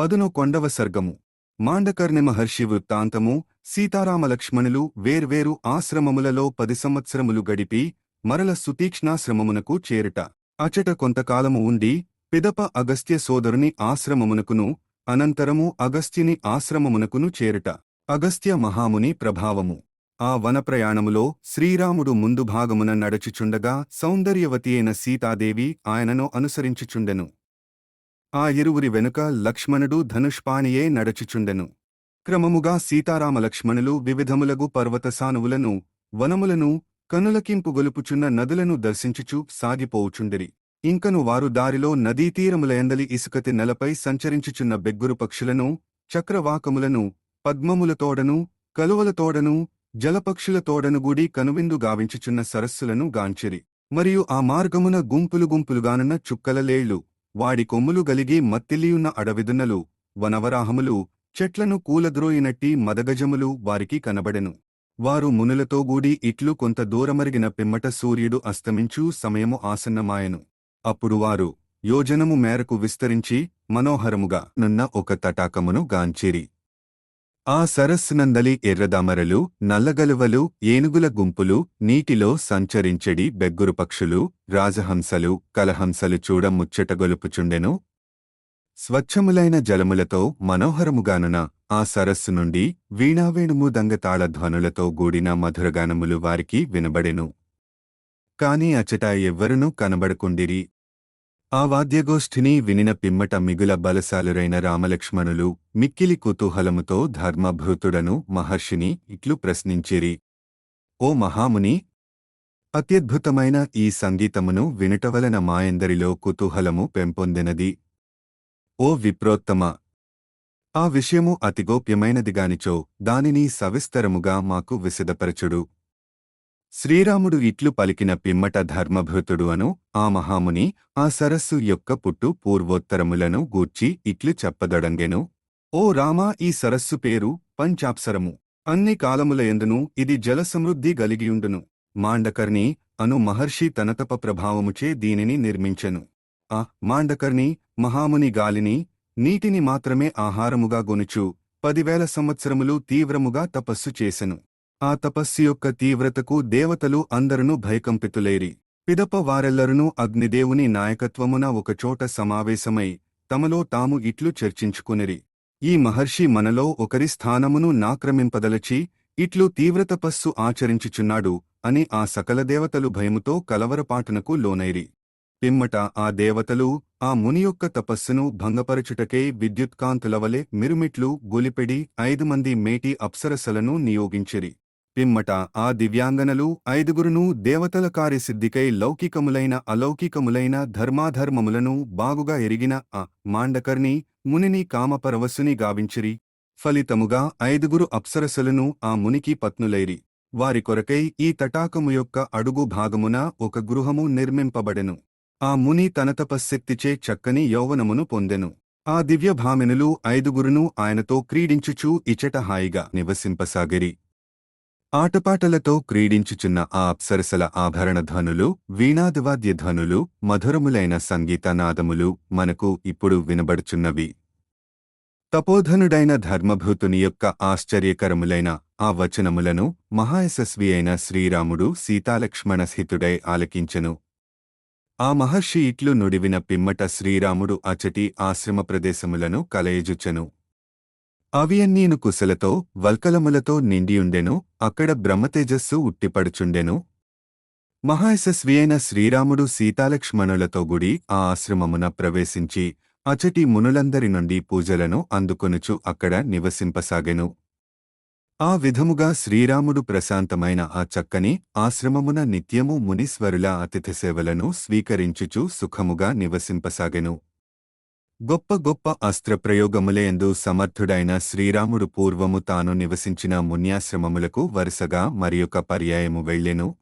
పదునొకొండవ సర్గము. మాండకర్ణి మహర్షి వృత్తాంతము సీతారామలక్ష్మణులు వేర్వేరు ఆశ్రమములలో పది సంవత్సరములు గడిపి మరల సుతీక్ష్ణాశ్రమమునకు చేరుట. అచట కొంతకాలము ఉండి పిదప అగస్త్య సోదరుని ఆశ్రమమునకును అనంతరము అగస్త్యుని ఆశ్రమమునకును చేరుట. అగస్త్య మహాముని ప్రభావము. ఆ వనప్రయాణములో శ్రీరాముడు ముందు భాగమున నడుచుచుండగా సౌందర్యవతి అయిన సీతాదేవి ఆయనను అనుసరించుచుండెను. ఆ ఇరువురి వెనుక లక్ష్మణుడు ధనుష్పాణియే నడచుచుండెను. క్రమముగా సీతారామ లక్ష్మణులు వివిధములగు పర్వతసానువులను వనములను కనులకింపు గొలుపుచున్న నదులను దర్శించుచు సాగిపోవుచుండిరి. ఇంకను వారు దారిలో నదీతీరములయందలి ఇసుకతి నెలపై సంచరించుచున్న బెగ్గురు పక్షులను చక్రవాకములను పద్మములతోడను కలువలతోడను జలపక్షులతోడనుగూడి కనువిందు గావించుచున్న సరస్సులను గాంచిరి. మరియు ఆ మార్గమున గుంపులు గుంపులుగానున్న చుక్కలలేళ్ళు వాడి కొమ్ములు గలిగి మత్తిలియున్న అడవిదున్నలు వనవరాహములు చెట్లను కూలద్రోయినట్టి మదగజములు వారికి కనబడెను. వారు మునులతోగూడి ఇట్లు కొంత దూరమరిగిన పిమ్మట సూర్యుడు అస్తమించు సమయము ఆసన్నమాయెను. అప్పుడు వారు యోజనము మేరకు విస్తరించి మనోహరముగా నున్న ఒక తటాకమును గాంచిరి. ఆ సరస్సునందలి ఎర్రదామరలు నల్లగలువలు ఏనుగుల గుంపులు నీటిలో సంచరించెడి బెగ్గురు పక్షులు రాజహంసలు కలహంసలు చూడ ముచ్చటగొలుపుచుండెను స్వచ్ఛములైన జలములతో మనోహరముగానున ఆ సరస్సు నుండి వీణావేణుము దంగతాళ ధ్వనులతో గూడిన మధురగానములు వారికి వినబడెను. కాని అచట ఎవ్వరునూ కనబడకుండిరి. ఆ వాద్యగోష్ఠిని వినిన పిమ్మట మిగుల బలశాలురైన రామలక్ష్మణులు మిక్కిలి కుతూహలముతో ధర్మభృతుడను మహర్షిని ఇట్లు ప్రశ్నించిరి. ఓ మహాముని! అత్యద్భుతమైన ఈ సంగీతమును వినుటవలన మాయందరిలో కుతూహలము పెంపొందినది. ఓ విప్రోత్తమ! ఆ విషయము అతిగోప్యమైనదిగానిచో దానిని సవిస్తరముగా మాకు విశదపరచుడు శ్రీరాముడు ఇట్లు పలికిన పిమ్మట ధర్మభృతుడు అను ఆ మహాముని ఆ సరస్సు యొక్క పుట్టు పూర్వోత్తరములను గూర్చి ఇట్లు చెప్పదొడంగెను ఓ రామా ఈ సరస్సు పేరు పంచాప్సరము. అన్ని కాలములయందును ఇది జలసమృద్ధి గలిగియుండును. మాండకర్ణి అను మహర్షి తనతప ప్రభావముచే దీనిని నిర్మించెను. ఆ మాండకర్ణి మహాముని గాలిని నీటిని మాత్రమే ఆహారముగా గొనుచు పదివేల సంవత్సరములు తీవ్రముగా తపస్సు చేసెను. ఆ తపస్సు యొక్క తీవ్రతకు దేవతలు అందరును భయకంపితులేరి. పిదప వారెల్లరునూ అగ్నిదేవుని నాయకత్వమున ఒకచోట సమావేశమై తమలో తాము ఇట్లు చర్చించుకునిరి. ఈ మహర్షి మనలో ఒకరి స్థానమును నాక్రమింపదలచి ఇట్లు తీవ్రతపస్సు ఆచరించుచున్నాడు అని ఆ సకల దేవతలు భయముతో కలవరపాటునకు లోనైరి. పిమ్మట ఆ దేవతలు ఆ ముని యొక్క తపస్సును భంగపరచుటకై విద్యుత్కాంతులవలే మిరుమిట్లు గొలిపెడి ఐదు మంది మేటి అప్సరసలను నియోగించిరి. పిమ్మట ఆ దివ్యాంగనలు ఐదుగురును దేవతల కార్యసిద్ధికై లౌకికములైన అలౌకికములైన ధర్మాధర్మములను బాగుగా ఎరిగిన ఆ మాండకర్ని మునిని కామపరవశుని గావించిరి. ఫలితముగా ఐదుగురు అప్సరసలను ఆ మునికి పత్నులైరి. వారి కొరకై ఈ తటాకము యొక్క అడుగు భాగమున ఒక గృహము నిర్మింపబడెను. ఆ ముని తన తపశ్శక్తిచే చక్కని యౌవనమును పొందెను. ఆ దివ్యభామినులు ఐదుగురును ఆయనతో క్రీడించుచూ ఇచట హాయిగా నివసింపసాగిరి. ఆటపాటలతో క్రీడించుచున్న ఆ అప్సరసల ఆభరణధ్వనులు వీణాదివాద్యధ్వనులు మధురములైన సంగీతనాదములు మనకు ఇప్పుడు వినబడుచున్నవి. తపోధనుడైన ధర్మభూతుని యొక్క ఆశ్చర్యకరములైన ఆ వచనములను మహాయశస్వి అయిన శ్రీరాముడు సీతాలక్ష్మణస్థితుడై ఆలకించెను. ఆ మహర్షి ఇట్లు నుడివిన పిమ్మట శ్రీరాముడు అచటి ఆశ్రమ ప్రదేశములను కలయజుచెను. అవియన్నీను కుశలతో వల్కలములతో నిండియుండెను అక్కడ బ్రహ్మతేజస్సు ఉట్టిపడుచుండెను. మహాయశస్వి అయిన శ్రీరాముడు సీతాలక్ష్మణులతో గుడి ఆ ఆశ్రమమున ప్రవేశించి అచటి మునులందరి నుండి పూజలను అందుకొనుచు అక్కడ నివసింపసాగెను. ఆ విధముగా శ్రీరాముడు ప్రశాంతమైన ఆ చక్కని ఆశ్రమమున నిత్యము మునీశ్వరుల అతిథి సేవలను స్వీకరించుచు సుఖముగా నివసింపసాగెను. గొప్ప గొప్ప అస్త్రప్రయోగములయందు సమర్థుడైన శ్రీరాముడు పూర్వము తాను నివసించిన మున్యాశ్రమములకు వరుసగా మరియొక పర్యాయము వెళ్ళెను.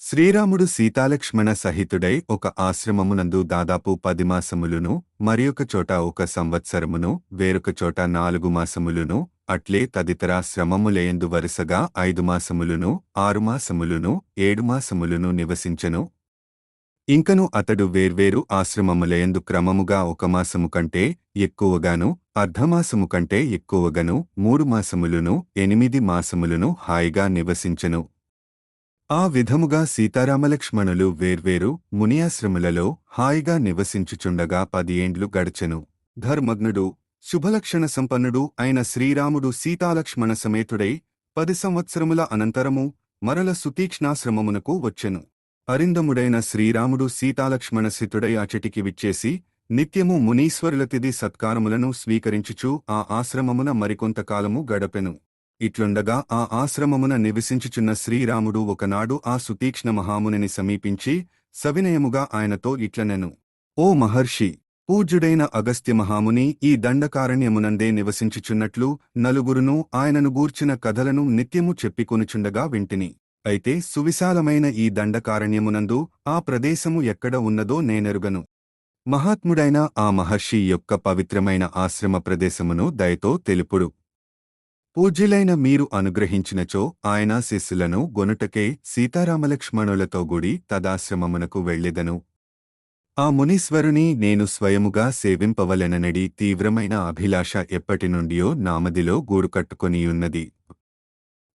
శ్రీరాముడు సీతాలక్ష్మణ సహితుడై ఒక ఆశ్రమమునందు దాదాపు పది మాసములును మరియొక చోట ఒక సంవత్సరమును వేరొక చోట నాలుగు మాసములును అట్లే తదితర తదితరాశ్రమములయందు వరుసగా ఐదు మాసములును ఆరు మాసములును ఏడు మాసములును నివసించెను. ఇంకను అతడు వేర్వేరు ఆశ్రమములయందు క్రమముగా ఒక మాసము కంటే ఎక్కువగాను అర్ధమాసము కంటే ఎక్కువగాను మూడు మాసములును ఎనిమిది మాసములును హాయిగా నివసించెను. ఆ విధముగా సీతారామలక్ష్మణులు వేర్వేరు మునియాశ్రములలో హాయిగా నివసించుచుండగా పదియేండ్లు గడచెను. ధర్మజ్ఞుడు శుభలక్షణ సంపన్నుడు అయిన శ్రీరాముడు సీతాలక్ష్మణ సమేతుడై పది సంవత్సరముల అనంతరము మరల సుతీక్ష్ణాశ్రమమునకు వచ్చెను. అరిందముడైన శ్రీరాముడు సీతాలక్ష్మణ సితుడై అచటికి విచ్చేసి నిత్యము మునీశ్వరులతిది సత్కారములను స్వీకరించుచు ఆ ఆశ్రమమున మరికొంతకాలము గడపెను. ఇట్లుండగా ఆ ఆశ్రమమున నివసించుచున్న శ్రీరాముడు ఒకనాడు ఆ సుతీక్ష్ణ మహామునిని సమీపించి సవినయముగా ఆయనతో ఇట్లనెను. ఓ మహర్షి పూజ్యుడైన అగస్త్య మహాముని ఈ దండకారణ్యమునందే నివసించుచున్నట్లు నలుగురును ఆయనను గూర్చిన కథలను నిత్యము చెప్పికొనుచుండగా వింటిని. అయితే సువిశాలమైన ఈ దండకారణ్యమునందు ఆ ప్రదేశము ఎక్కడ ఉన్నదో నేనెరుగను. మహాత్ముడైన ఆ మహర్షి యొక్క పవిత్రమైన ఆశ్రమ ప్రదేశమును దయతో తెలుపుడు. పూజ్యులైన మీరు అనుగ్రహించినచో ఆయన శిష్యులను గొనుటకే సీతారామలక్ష్మణులతో గుడి తదాశ్రమమునకు వెళ్ళెదను. ఆ మునీశ్వరుని నేను స్వయముగా సేవింపవలెననడి తీవ్రమైన అభిలాష ఎప్పటినుండియో నామదిలో గూడుకట్టుకొనియున్నది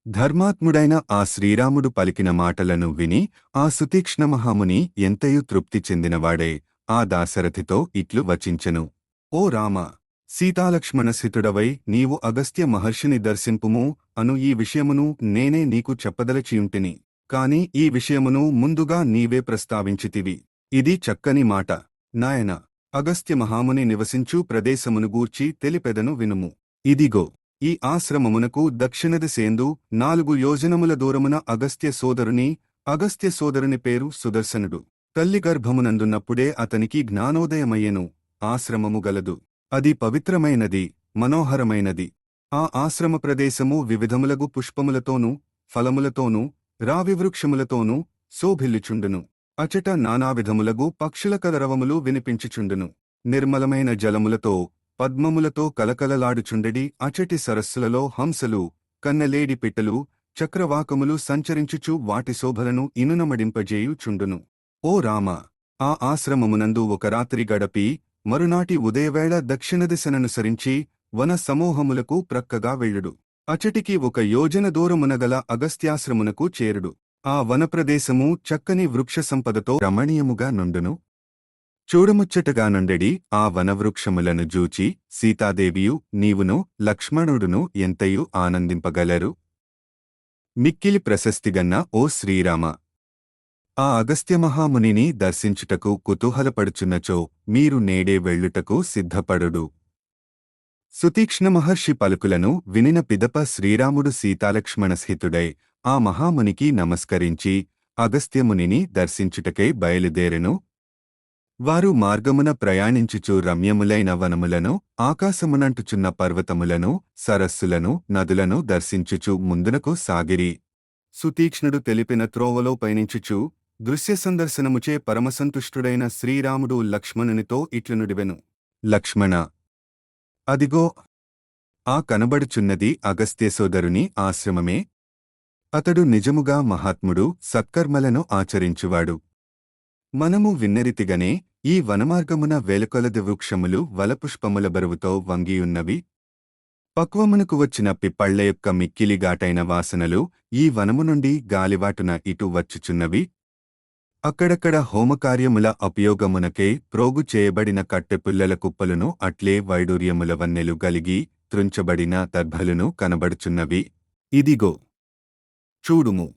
ధర్మాత్ముడైన ఆ శ్రీరాముడు పలికిన మాటలను విని ఆ సుతీక్ష్ణ మహాముని ఎంతయు తృప్తి చెందినవాడే ఆ దాశరథితో ఇట్లు వచించెను. ఓ రామ సీతాలక్ష్మణసితుడవై నీవు అగస్త్య మహర్షిని దర్శింపుము అను ఈ విషయమును నేనే నీకు చెప్పదలచియుంటిని. కాని ఈ విషయమును ముందుగా నీవే ప్రస్తావించితివి. ఇది చక్కని మాట. నాయన అగస్త్య మహాముని నివసించు ప్రదేశమును గూర్చి తెలిపెదను వినుము. ఇదిగో ఈ ఆశ్రమమునకు దక్షిణదిశేందు నాలుగు యోజనముల దూరమున అగస్త్య సోదరుని అగస్త్య సోదరుని పేరు సుదర్శనుడు. తల్లి గర్భమునందున్నప్పుడే అతనికి జ్ఞానోదయమయ్యెను. ఆశ్రమము గలదు. అది పవిత్రమైనది మనోహరమైనది. ఆ ఆశ్రమ ప్రదేశము వివిధములగు పుష్పములతోనూ ఫలములతోనూ రావివృక్షములతోనూ శోభిల్లుచుండును. అచట నానావిధములగు పక్షుల కదరవములు వినిపించుచుండును. నిర్మలమైన జలములతో పద్మములతో కలకలలాడుచుండెడి అచటి సరస్సులలో హంసలు కన్నలేడి పిట్టలు చక్రవాకములు సంచరించుచు వాటి శోభలను ఇనునమడింపజేయుచుండును. ఓ రామ ఆ ఆశ్రమమునందు ఒక రాత్రి గడపి మరునాటి ఉదయవేళ దక్షిణదిశననుసరించి వన సమూహములకు ప్రక్కగా వెళ్ళుడు. అచటికి ఒక యోజన దూరమునగల అగస్త్యాశ్రమునకు చేరుడు. ఆ వనప్రదేశము చక్కని వృక్ష సంపదతో రమణీయముగా నుండును. చూడముచ్చటగానుండెడి ఆ వనవృక్షములను జూచి సీతాదేవియు నీవును లక్ష్మణుడును ఎంతయు ఆనందింపగలరు? మిక్కిలి ప్రశస్తిగన్న ఓ శ్రీరామ! ఆ అగస్త్యమహామునిని దర్శించుటకు కుతూహలపడుచున్నచో మీరు నేడే వెళ్ళుటకు సిద్ధపడుడు. సుతీక్ష్ణ మహర్షి పలుకులను వినిన పిదప శ్రీరాముడు సీతాలక్ష్మణస్హితుడై ఆ మహామునికి నమస్కరించి అగస్త్యమునిని దర్శించుటకై బయలుదేరెను. వారు మార్గమున ప్రయాణించుచు రమ్యములైన వనములను ఆకాశమునంటుచున్న పర్వతములను సరస్సులను నదులను దర్శించుచు ముందునకు సాగిరి. సుతీక్ష్ణుడు తెలిపిన త్రోవలో పయనించుచు దృశ్య సందర్శనముచే పరమసంతుష్టుడైన శ్రీరాముడు లక్ష్మణునితో ఇట్లనుడివెను. లక్ష్మణ! అదిగో ఆ కనబడుచున్నది అగస్త్యసోదరుని ఆశ్రమమే. అతడు నిజముగా మహాత్ముడు సత్కర్మలను ఆచరించువాడు. మనము విన్నరితిగనే ఈ వనమార్గమున వేలకొలది వృక్షములు వలపుష్పముల బరువుతో వంగియున్నవి. పక్వమునకు వచ్చిన పిప్పళ్ళ యొక్క మిక్కిలిగాటైన వాసనలు ఈ వనము నుండి గాలివాటున ఇటు వచ్చుచున్నవి. అక్కడక్కడ హోమకార్యముల ఉపయోగమునకే ప్రోగు చేయబడిన కట్టెపుల్లల కుప్పలును అట్లే వైడూర్యముల వన్నెలు గలిగి త్రుంచబడిన దర్భలును కనబడుచున్నవి. ఇదిగో చూడుము.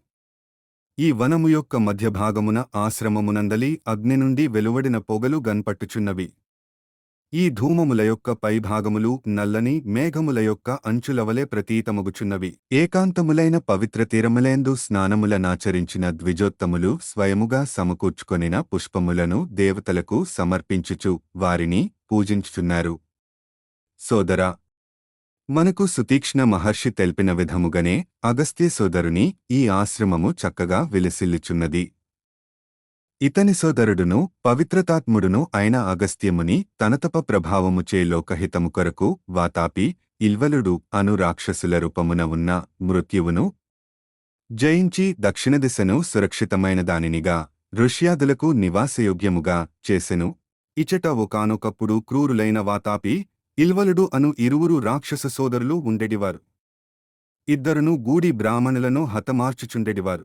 ఈ వనము యొక్క మధ్యభాగమున ఆశ్రమమునందలి అగ్ని నుండి వెలువడిన పొగలు గన్పట్టుచున్నవి. ఈ ధూమముల యొక్క పైభాగములు నల్లని మేఘముల యొక్క అంచులవలే ప్రతీతమగుచున్నవి. ఏకాంతములైన పవిత్ర తీరములేందు స్నానములనాచరించిన ద్విజోత్తములు స్వయముగా సమకూర్చుకొనిన పుష్పములను దేవతలకు సమర్పించుచు వారిని పూజించుచున్నారు. సోదరా మనకు సుతీక్ష్ణ మహర్షి తెలిపిన విధముగనే అగస్త్య సోదరుని ఈ ఆశ్రమము చక్కగా విలసిల్లుచున్నది. ఇతని సోదరుడును పవిత్రతాత్ముడును అయిన అగస్త్యముని తనతప ప్రభావముచే లోకహితము కొరకు వాతాపి ఇల్వలుడు అను రాక్షసుల రూపమున ఉన్న మృత్యువును జయించి దక్షిణ దిశను సురక్షితమైన దానినిగా ఋష్యాదులకు నివాసయోగ్యముగా చేసెను. ఇచట ఒకానొకప్పుడు క్రూరులైన వాతాపి ఇల్వలుడు అను ఇరువురు రాక్షస సోదరులు ఉండెడివారు ఇద్దరును గూడి బ్రాహ్మణులను హతమార్చుచుండెడివారు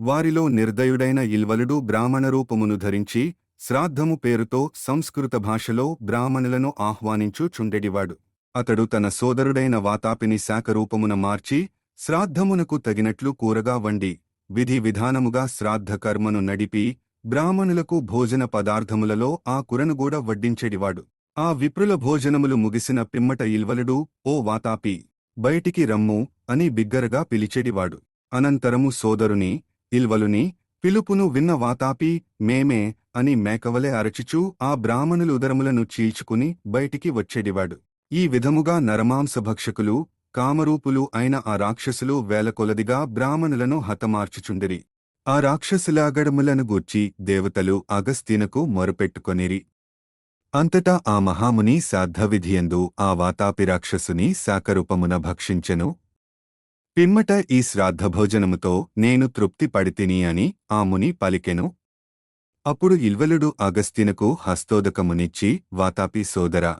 వారిలో నిర్దయుడైన ఇల్వలుడు బ్రాహ్మణ రూపమును ధరించి శ్రాద్ధము పేరుతో సంస్కృత భాషలో బ్రాహ్మణులను ఆహ్వానించు చుండెడివాడు అతడు తన సోదరుడైన వాతాపిని శాఖరూపమున మార్చి శ్రాద్ధమునకు తగినట్లు కూరగా వండి విధి విధానముగా శ్రాద్ధకర్మను నడిపి బ్రాహ్మణులకు భోజన పదార్థములలో ఆ కురనుగూడ వడ్డించెడివాడు ఆ విప్రుల భోజనములు ముగిసిన పిమ్మట ఇల్వలుడు ఓ వాతాపి బయటికి రమ్ము అని బిగ్గరగా పిలిచెడివాడు. అనంతరము సోదరుని ఇల్వలుని పిలుపును విన్న వాతాపి మేమే అని మేకవలే అరచిచూ ఆ బ్రాహ్మణులు ఉదరములను చీల్చుకుని బయటికి వచ్చేడివాడు. ఈ విధముగా నరమాంసభక్షకులు కామరూపులు అయిన ఆ రాక్షసులు వేలకొలదిగా బ్రాహ్మణులను హతమార్చుచుండిరి. ఆ రాక్షసులాగడములను గూర్చి దేవతలు అగస్తీనకు మొరపెట్టుకొనిరి. అంతటా ఆ మహాముని శ్రాద్ధవిధియందు ఆ వాతాపి రాక్షసుని శాకరూపమున భక్షించెను. పిమ్మట ఈ శ్రాద్ధభోజనముతో నేను తృప్తి పడితిని అని ఆ ముని పలికెను. అప్పుడు ఇల్వలుడు అగస్తినకు హస్తోదకమునిచ్చి వాతాపి సోదరా!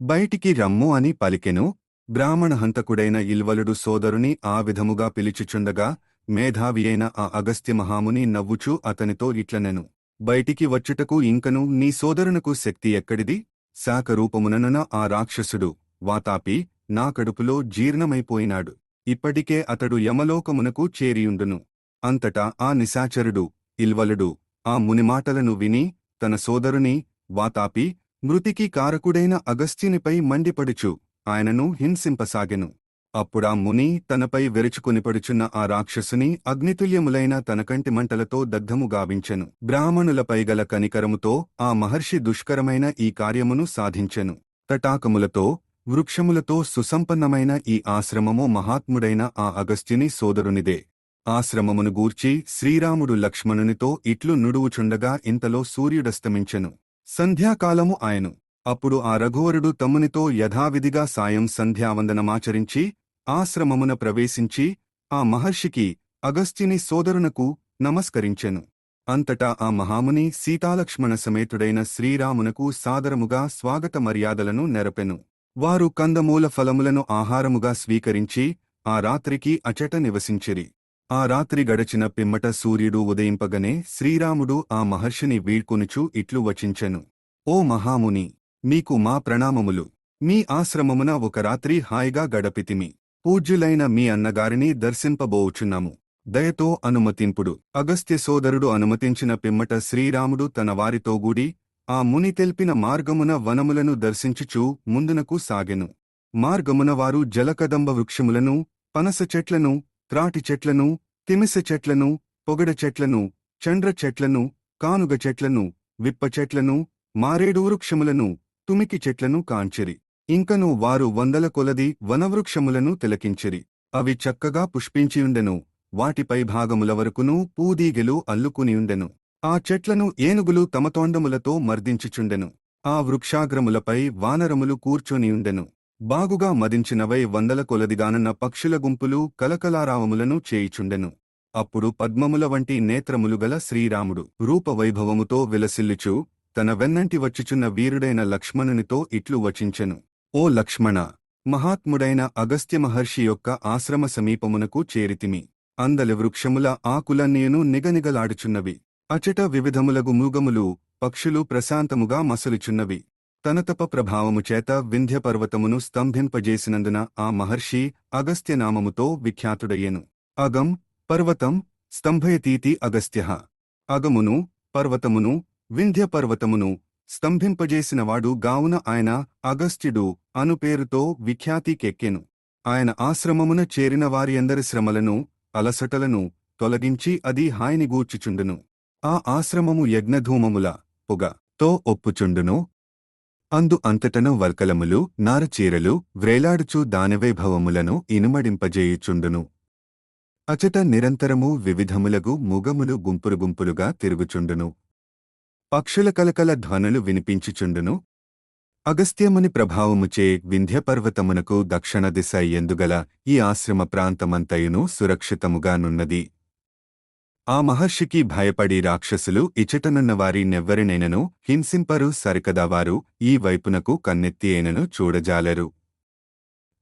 బయటికి రమ్ము అని పలికెను. బ్రాహ్మణహంతకుడైన ఇల్వలుడు సోదరుని ఆ విధముగా పిలిచుచుండగా మేధావియైన ఆ అగస్త్య మహాముని నవ్వుచూ అతనితో ఇట్లనెను. బయటికి వచ్చుటకు ఇంకను నీ సోదరునకు శక్తి ఎక్కడిది? శాకరూపముననున ఆ రాక్షసుడు వాతాపి నా కడుపులో జీర్ణమైపోయినాడు. ఇప్పటికే అతడు యమలోకమునకు చేరియుండును. అంతటా ఆ నిశాచరుడు ఇల్వలుడు ఆ మునిమాటలను విని తన సోదరుని వాతాపి మృతికి కారకుడైన అగస్త్యునిపై మండిపడుచు ఆయనను హింసింపసాగెను. అప్పుడా ముని తనపై విరుచుకునిపడుచున్న ఆ రాక్షసుని అగ్నితుల్యములైన తన కంటి మంటలతో దగ్ధము గావించెను. బ్రాహ్మణులపై గల కనికరముతో ఆ మహర్షి దుష్కరమైన ఈ కార్యమును సాధించెను. తటాకములతో వృక్షములతో సుసంపన్నమైన ఈ ఆశ్రమము మహాత్ముడైన ఆ అగస్త్యుని సోదరునిదే. ఆశ్రమమును గూర్చి శ్రీరాముడు లక్ష్మణునితో ఇట్లు నుడువుచుండగా ఇంతలో సూర్యుడస్తమించెను. సంధ్యాకాలము ఆయను. అప్పుడు ఆ రఘువరుడు తమ్మునితో యథావిధిగా సాయం సంధ్యావందనమాచరించి ఆశ్రమమున ప్రవేశించి ఆ మహర్షికి అగస్త్యుని సోదరునకు నమస్కరించెను. అంతటా ఆ మహాముని సీతాలక్ష్మణ సమేతుడైన శ్రీరామునకు సాదరముగా స్వాగత మర్యాదలను నెరపెను. వారు కందమూల ఫలములను ఆహారముగా స్వీకరించి ఆ రాత్రికి అచట నివసించిరి. ఆ రాత్రి గడచిన పిమ్మట సూర్యుడు ఉదయింపగనే శ్రీరాముడు ఆ మహర్షిని వీడ్కొనుచు ఇట్లు వచించెను. ఓ మహాముని మీకు మా ప్రణామములు. మీ ఆశ్రమమున ఒక రాత్రి హాయిగా గడపితిమి. పూజ్యులైన మీ అన్నగారిని దర్శింపబోవుచున్నాము దయతో అనుమతింపుడు. అగస్త్య సోదరుడు అనుమతించిన పిమ్మట శ్రీరాముడు తన వారితో గూడి ఆ ముని తెల్పిన మార్గమున వనములను దర్శించుచూ ముందునకు సాగెను. మార్గమున వారు జలకదంబ వృక్షములను పనస చెట్లను త్రాటి చెట్లను తిమిస చెట్లను పొగడ చెట్లను చండ్ర చెట్లను కానుగ చెట్లను విప్ప చెట్లను మారేడు వృక్షములను తుమికి చెట్లను కాంచిరి. ఇంకను వారు వందల కొలది వనవృక్షములను తిలకించిరి. అవి చక్కగా పుష్పించియుండెను. వాటిపై భాగముల వరకును పూదీగెలు అల్లుకునియుండెను. ఆ చెట్లను ఏనుగులు తమతోండములతో మర్దించుచుండెను. ఆ వృక్షాగ్రములపై వానరములు కూర్చొనియుండెను. బాగుగా మదించినవై వందల కొలదిగానన్న పక్షుల గుంపులు కలకలారావములను చేయిచుండెను. అప్పుడు పద్మముల వంటి నేత్రములు గల శ్రీరాముడు రూపవైభవముతో విలసిల్లుచు తన వెన్నంటి వచ్చుచున్న వీరుడైన లక్ష్మణునితో ఇట్లు వచించెను. ఓ లక్ష్మణ మహాత్ముడైన అగస్త్య మహర్షి యొక్క ఆశ్రమ సమీపమునకు చేరితిమి. అందలి వృక్షముల ఆకులన్నీయును నిగనిగలాడుచున్నవి. అచట వివిధములగు మూగములు పక్షులు ప్రశాంతముగా మసలుచున్నవి. తనతప ప్రభావము చేత వింధ్యపర్వతమును స్తంభింపజేసినందున ఆ మహర్షి అగస్త్యనామముతో విఖ్యాతుడయ్యెను. అగం పర్వతం స్తంభయతీతి అగస్త్య. అగమును పర్వతమును వింధ్యపర్వతమును స్తంభింపజేసినవాడు గావున ఆయన అగస్త్యుడు అను పేరుతో విఖ్యాతికెక్కెను ఆయన ఆశ్రమమున చేరిన వారియందరి శ్రమలను అలసటలను తొలగించి అది హాయిని గూర్చుచుండును. ఆ ఆశ్రమము యజ్ఞధూమముల పొగ తో ఒప్పుచుండును. అందు అంతటను వల్కలములు నారచీరలు వ్రేలాడుచు దానవైభవములను ఇనుమడింపజేయుచుండును. అచట నిరంతరము వివిధములగు ముగములు గుంపులు గుంపులుగా తిరుగుచుండును. పక్షుల కలకల ధ్వనులు వినిపించుచుండును. అగస్త్యముని ప్రభావముచే వింధ్యపర్వతమునకు దక్షిణ దిశ ఎందుగల ఈ ఆశ్రమ ప్రాంతమంతయును సురక్షితముగానున్నది ఆ మహర్షికి భయపడి రాక్షసులు ఇచటనున్న వారి నెవ్వరినైనను హింసింపరు సరికదా వారు ఈ వైపునకు కన్నెత్తి అయినను చూడజాలరు.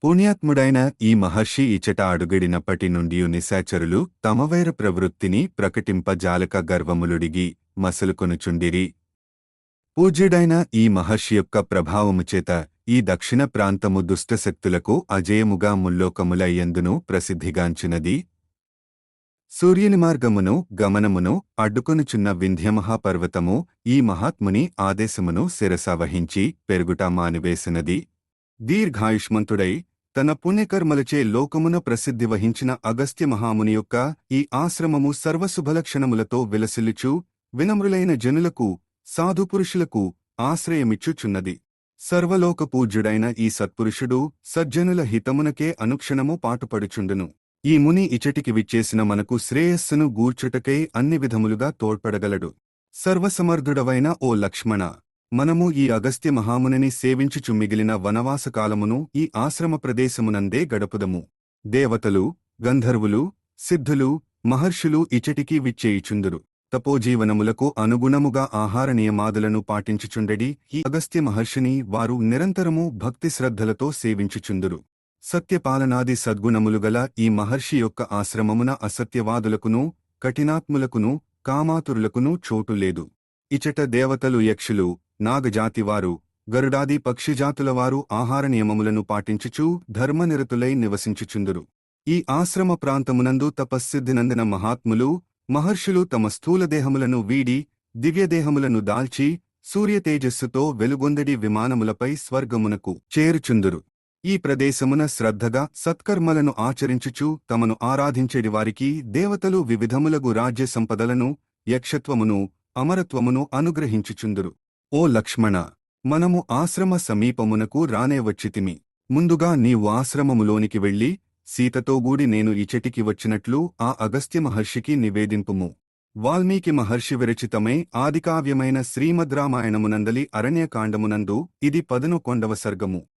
పుణ్యాత్ముడైన ఈ మహర్షి ఇచట అడుగిడినప్పటి నుండి నిశాచరులు తమవైర ప్రవృత్తిని ప్రకటింపజాలక గర్వములుడిగి మసలుకొనుచుండిరి పూజ్యుడైన ఈ మహర్షి యొక్క ప్రభావము చేత ఈ దక్షిణ ప్రాంతము దుష్టశక్తులకు అజేయముగా ముల్లోకములయ్యందును ప్రసిద్ధిగాంచినది. సూర్యుని మార్గమును గమనమును అడ్డుకొనుచున్న వింధ్యమహాపర్వతము ఈ మహాత్ముని ఆదేశమును శిరసావహించి పెరుగుట మానివేసినది. దీర్ఘాయుష్మంతుడై తన పుణ్యకర్మలచే లోకమున ప్రసిద్ధి వహించిన అగస్త్య మహాముని యొక్క ఈ ఆశ్రమము సర్వశుభలక్షణములతో విలసిల్లుచు వినమ్రులైన జనులకు సాధుపురుషులకు ఆశ్రయమిచ్చుచున్నది. సర్వలోక పూజ్యుడైన ఈ సత్పురుషుడు సజ్జనుల హితమునకే అనుక్షణము పాటుపడుచుండును. ఈ ముని ఇచటికి విచ్చేసిన మనకు శ్రేయస్సును గూర్చుటకై అన్ని విధములుగా తోడ్పడగలడు. సర్వసమర్థుడవైన ఓ లక్ష్మణ మనము ఈ అగస్త్య మహామునిని సేవించుచు మిగిలిన వనవాసకాలమును ఈ ఆశ్రమ ప్రదేశమునందే గడపుదము. దేవతలు గంధర్వులు సిద్ధులు మహర్షులు ఇచటికి విచ్చేయిచుందురు. తపోజీవనములకు అనుగుణముగా ఆహార నియమాదులను పాటించుచుండెడి ఈ అగస్త్య మహర్షిని వారు నిరంతరము భక్తి శ్రద్ధలతో సేవించుచుందురు. సత్యపాలనాది సద్గుణములుగల ఈ మహర్షి యొక్క ఆశ్రమమున అసత్యవాదులకును కఠినాత్ములకును కామాతురులకును చోటు లేదు. ఇచట దేవతలు యక్షులు నాగజాతివారు గరుడాది పక్షిజాతులవారు ఆహార నియమములను పాటించుచూ ధర్మనిరతులై నివసించుచుందురు. ఈ ఆశ్రమ ప్రాంతమునందు తపస్సిద్ధినందిన మహాత్ములు మహర్షులు తమ స్థూలదేహములను వీడి దివ్యదేహములను దాల్చి సూర్యతేజస్సుతో వెలుగొందడి విమానములపై స్వర్గమునకు చేరుచుందురు. ఈ ప్రదేశమున శ్రద్ధగా సత్కర్మలను ఆచరించుచు తమను ఆరాధించేడి వారికి దేవతలు వివిధములగు రాజ్య సంపదలను యక్షత్వమును అమరత్వమును అనుగ్రహించుచుందురు. ఓ లక్ష్మణ! మనము ఆశ్రమ సమీపమునకు రానే వచ్చితిమి. ముందుగా నీవు ఆశ్రమములోనికి వెళ్ళి సీతతోగూడి నేను ఇచటికి వచ్చినట్లు ఆ అగస్త్య మహర్షికి నివేదింపుము. వాల్మీకి మహర్షి విరచితమై ఆదికావ్యమైన శ్రీమద్రామాయణమునందలి అరణ్యకాండమునందు ఇది పదనుకొండవ సర్గము.